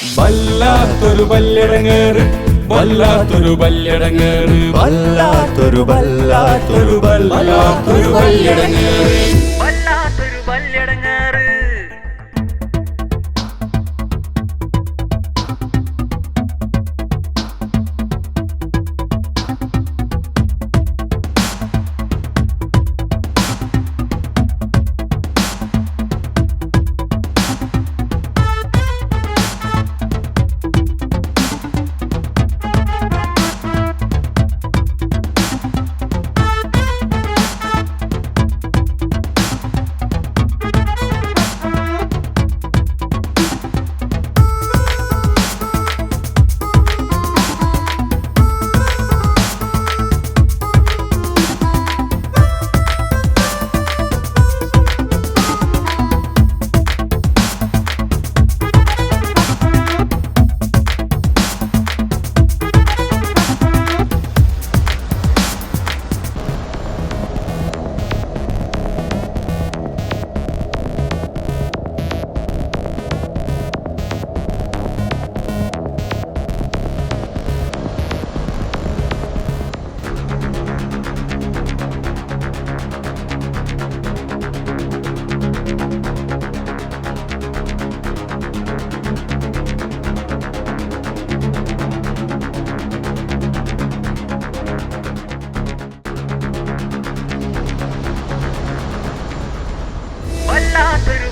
വല്ലാത്തൊരു വല്ലിടങ്ങേറ് വല്ലാത്തൊരു വല്ലിടങ്ങേറ് വല്ലാത്തൊരു വല്ലാത്തൊരു വല്ലാത്തൊരു വല്ലിടങ്ങേറ്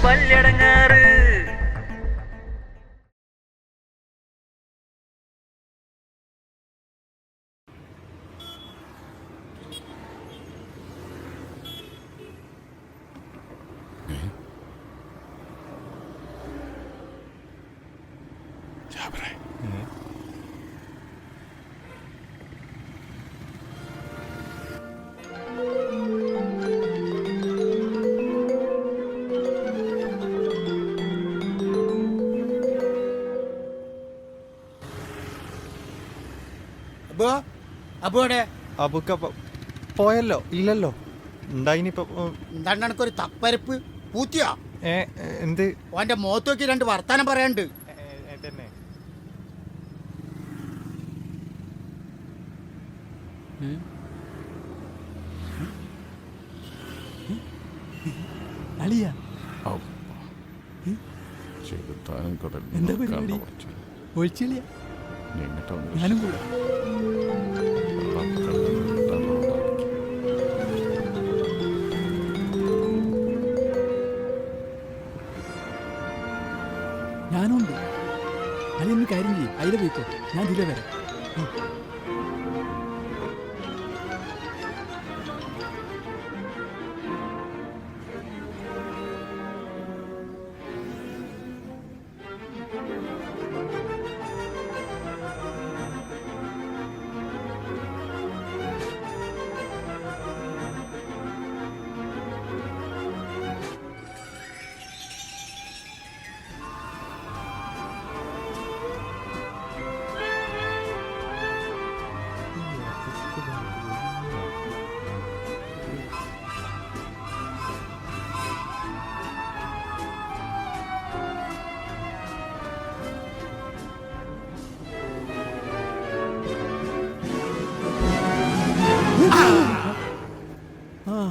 വല്ലാത്തൊരു but അബോ അബുക്ക പോയല്ലോ ഇല്ലല്ലോ. ഉണ്ടായിനിപ്പോ ഉം, എന്താണ് എനക്കൊരു തപ്പരപ്പ്? പൂത്തിയാ? ഏ എന്ത്? ഓന്റെ മുഖത്ത് നോക്കി രണ്ട് വർത്താനം അളിയ. കടലിൽ എന്താ പരിപാടി? ഒഴിച്ചില്ല. ഞാനും കൂടെ. ഞാൻ ഇതിലെ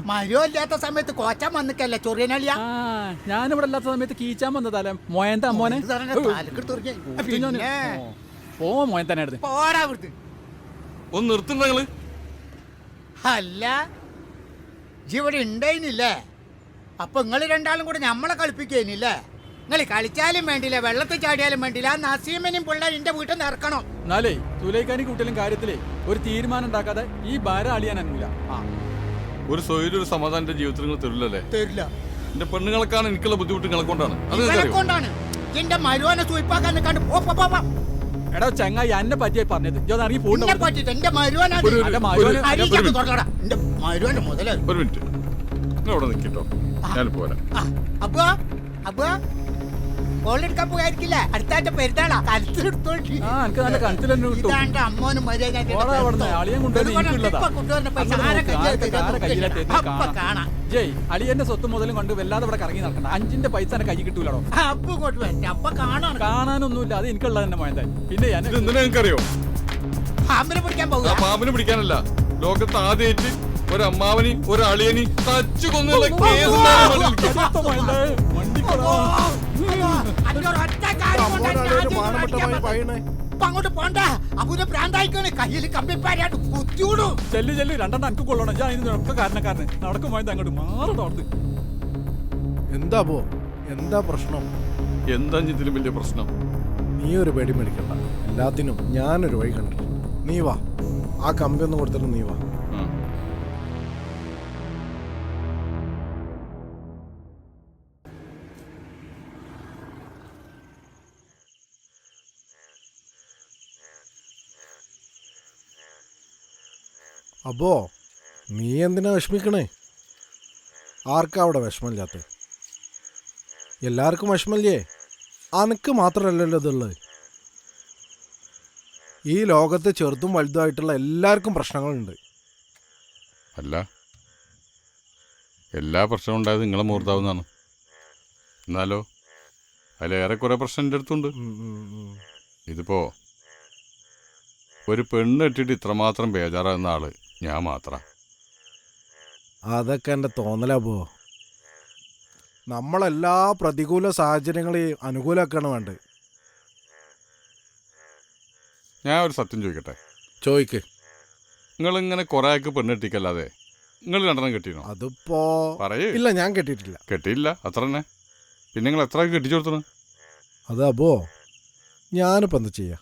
മരോ ഇല്ലാത്ത സമയത്ത് കോച്ചാൻ വന്നിട്ടല്ലേ ചൊറിയനാളിയ? ഞാനിവിടെ ഇല്ലാത്ത സമയത്ത് കീച്ചാൻ വന്നതല്ലേ മോയന്റെ അമ്മോനെ. പിന്നെ ഓ മോയൻ തന്നെ എടുത്ത്. പോടാ ഒന്ന് നിർത്തുന്ന നിങ്ങൾ. അല്ല ജീവിടെ ഇവിടെ ഉണ്ടായിനില്ലേ അപ്പൊ നിങ്ങൾ രണ്ടാളും കൂടെ നമ്മളെ കളിപ്പിക്കേനില്ലേ? നിങ്ങൾ കളിച്ചാലും വേണ്ടില്ല വെള്ളത്തിൽ ചാടിയാലും വേണ്ടില്ല. ആ നസീമനും പിള്ളേർ എന്റെ വീട്ടിൽ നിന്ന് ഇറക്കണം. എന്നാലേ തുലൈക്കാനി കൂട്ടലും കാര്യത്തിലേ ഒരു തീരുമാനം ഉണ്ടാക്കാതെ ഈ ഭാരം അളിയാൻ അനങ്ങില്ല. ആ. ഒരു സ്വയം ഒരു സമാധാനം എന്റെ ജീവിതത്തിൽ നിങ്ങൾ തരില്ലല്ലേ? തരില്ല. എന്റെ പെണ്ണുങ്ങൾക്കാണ് എനിക്കുള്ള ബുദ്ധിമുട്ട് നിങ്ങളെ കൊണ്ടാണ് എന്റെ മരുവാനെ സൂയിപ്പാക്കാൻ പോ. എടാ ചങ്ങായി എന്നെ പറ്റിയായി പറഞ്ഞത്. ഞാൻ ഇറങ്ങി പോകുന്നു ഒരു- മിനിറ്റ്. അവിടെ നിൽക്കട്ടോ ഞാൻ പോരാ അപ്പൊ അബുവാ കോളെടുക്കാൻ പോകായിരിക്കില്ല അടുത്താറ്റ പെരുന്നാളാ. കരുത്തിലെടുത്തോണ്ടി. ആ എനിക്ക് നല്ല കണത്തിൽ തന്നെ കിട്ടും. ഇതാണ്ട് അമ്മോനും മര്യാദ ഓളെ അവിടുന്ന്. അളിയൻ എനിക്കുള്ളതാ. ആരൊക്കെ ആരെ കയ്യിലാ തരുന്നത് അപ്പൊ കാണാം. കാണാം. ജയ് അളിയന്റെ സ്വത്ത് മുതലും കൊണ്ട് വല്ലാതെ ഇവിടെ കറങ്ങി നടക്കണ്ട. അഞ്ചിന്റെ പൈസ എന്നെ കൈ കിട്ടൂലോ അപ്പൊ ഇങ്ങോട്ട് വരട്ടെ. അപ്പൊ കാണാണ്. കാണാനൊന്നുമില്ല. അത് എനിക്കുള്ളത് തന്നെ മോയന്താ പിന്നെ ഞാൻ ഇത് എന്തിനാ നിങ്ങൾക്കറിയോ? പാമ്പിനെ പിടിക്കാൻ ആ പോകുക പാമ്പിനെ പിടിക്കാനല്ല. ലോകത്ത് ആദ്യമായിട്ട് ഒരു അമ്മാവനി ഒരു അളിയനി തച്ചു കൊന്നുള്ള കേസ് അങ്ങോട്ട് പോണ്ട. അബുനെ പ്രാന്തായിക്കാണ്. കയ്യിൽ കമ്പിപ്പാരായിട്ട് കുത്തിയോടും ചെല്ലു ചെല്ലു. രണ്ടെണ്ണം എനിക്ക് കൊള്ളണം. ഞാൻ കാരണക്കാരന്. നടക്കും അങ്ങോട്ട് എന്താ പോ? എന്താ പ്രശ്നം? എന്താ ഇതിലും വലിയ പ്രശ്നം? നീ ഒരു പേടി മേടിക്കണ്ട. എല്ലാത്തിനും ഞാനൊരു വഴി കണ്ടിട്ടുണ്ട്. നീ വാ. ആ കമ്പി ഒന്ന് കൊടുത്തിട്ട് നീ വാ. അപ്പോ നീ എന്തിനാ വിഷമിക്കണേ? ആർക്കാ അവിടെ വിഷമമില്ലാത്ത എല്ലാവർക്കും വിഷമല്ലേ അനക്ക് മാത്രമല്ലല്ലോ ഇതുള്ളത്. ഈ ലോകത്ത് ചെറുതും വലുതുമായിട്ടുള്ള എല്ലാവർക്കും പ്രശ്നങ്ങളുണ്ട്. അല്ല. എല്ലാ പ്രശ്നവും ഉണ്ടായത് നിങ്ങളെ മുഹൂർത്താവുന്നതാണ് എന്നാലോ അതിലേറെ കുറെ പ്രശ്നം എന്റെ അടുത്തുണ്ട്. ഇതിപ്പോ ഒരു പെണ്ണ് ഇട്ടിട്ട് ഇത്രമാത്രം ബേജാറാകുന്ന ആൾ ഞാൻ മാത്രം. അതൊക്കെ എന്റെ തോന്നലാ പോ. നമ്മളെല്ലാ പ്രതികൂല സാഹചര്യങ്ങളെയും അനുകൂലമാക്കാണ് വേണ്ടത്. ഞാൻ ഒരു സത്യം ചോദിക്കട്ടെ? ചോദിക്ക്. നിങ്ങൾ ഇങ്ങനെ കുറെ ആൾക്ക് പെണ്ണ് കെട്ടിക്കല്ലാതെ നിങ്ങൾ രണ്ടെണ്ണം കെട്ടിനോ? അതിപ്പോ പറയേ. ഇല്ല ഞാൻ കേട്ടിട്ടില്ല കെട്ടിയില്ല അത്ര തന്നെ. പിന്നെ നിങ്ങൾ എത്ര കെട്ടിച്ചു കെട്ടിച്ചു കൊടുത്തണം അതപ്പോ ഞാനിപ്പോ എന്താ ചെയ്യാ?